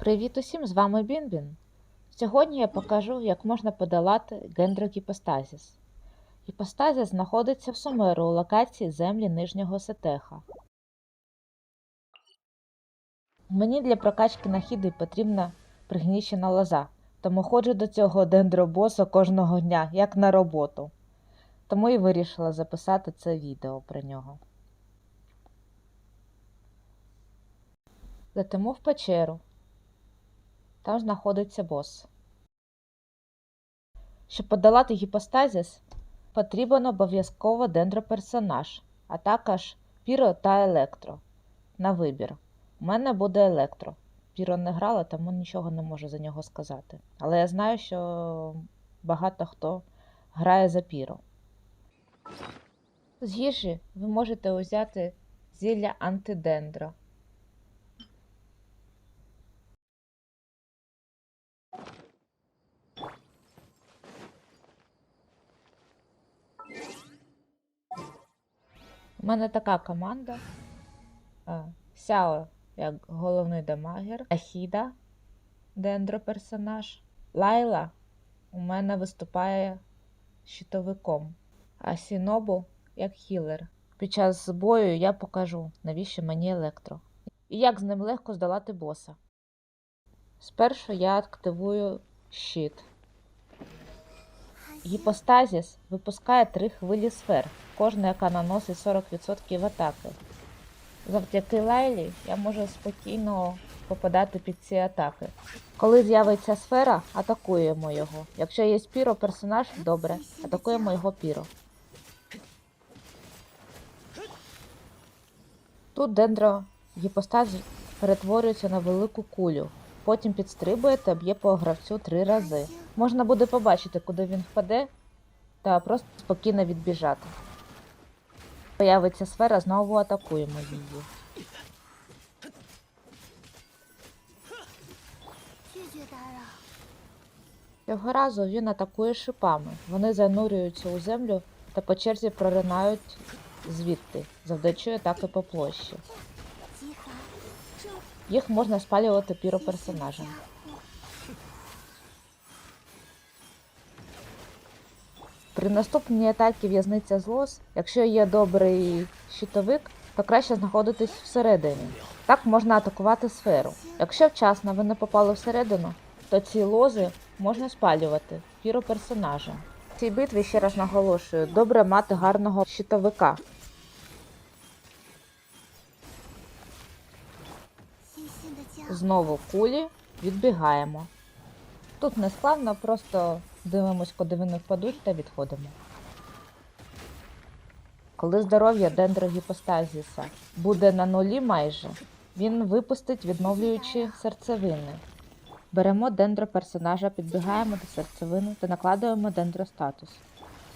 Привіт усім, з вами Бінбін. Сьогодні я покажу, як можна подолати дендрогіпостазіс. Гіпостазіс знаходиться в Сумеру у локації землі Нижнього Сетеха. Мені для прокачки нахіди потрібна пригнічена лоза, тому ходжу до цього дендробоса кожного дня, як на роботу. Тому і вирішила записати це відео про нього. Летимо в печеру. Там знаходиться бос. Щоб подолати гіпостазіс, потрібен обов'язково дендроперсонаж, а також піро та електро. На вибір. У мене буде електро. Піро не грала, тому нічого не можу за нього сказати. Але я знаю, що багато хто грає за піро. З їжі ви можете взяти зілля антидендро. У мене така команда. Сяо як головний дамагер, Ахіда, дендроперсонаж. Лайла у мене виступає щитовиком, а Сінобу як хілер. Під час бою я покажу, навіщо мені електро. І як з ним легко здолати боса. Спершу я активую щит. Гіпостазіс випускає три хвилі сфер, кожна яка наносить 40% атаки. Завдяки Лайлі я можу спокійно попадати під ці атаки. Коли з'явиться сфера, атакуємо його. Якщо є піро персонаж, добре, атакуємо його піро. Тут дендро гіпостаз перетворюється на велику кулю. Потім підстрибує та б'є по гравцю три рази. Можна буде побачити, куди він впаде, та просто спокійно відбіжати. Появиться сфера, знову атакуємо її. Цього разу він атакує шипами. Вони занурюються у землю та по черзі проринають звідти, завдаючи атаки по площі. Їх можна спалювати піроперсонажем. При наступній атаці в'язниця злос, якщо є добрий щитовик, то краще знаходитись всередині. Так можна атакувати сферу. Якщо вчасно ви не попали всередину, то ці лози можна спалювати піроперсонажем. В цій битві ще раз наголошую, добре мати гарного щитовика. Знову кулі, відбігаємо. Тут не складно, просто дивимось, куди вони впадуть та відходимо. Коли здоров'я дендрогіпостазіса буде на нулі майже, він випустить відновлюючі серцевини. Беремо дендроперсонажа, підбігаємо до серцевини та накладуємо дендростатус.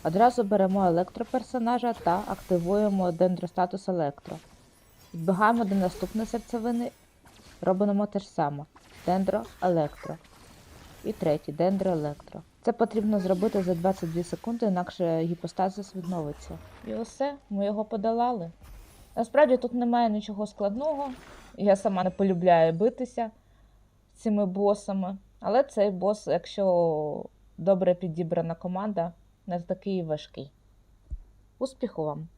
Одразу беремо електроперсонажа та активуємо дендростатус електро. Підбігаємо до наступної серцевини, робимо те ж саме. Дендро електро. І третій дендро електро. Це потрібно зробити за 22 секунди, інакше гіпостазис відновиться. І усе, ми його подолали. Насправді тут немає нічого складного. Я сама не полюбляю битися цими босами. Але цей бос, якщо добре підібрана команда, не такий важкий. Успіху вам!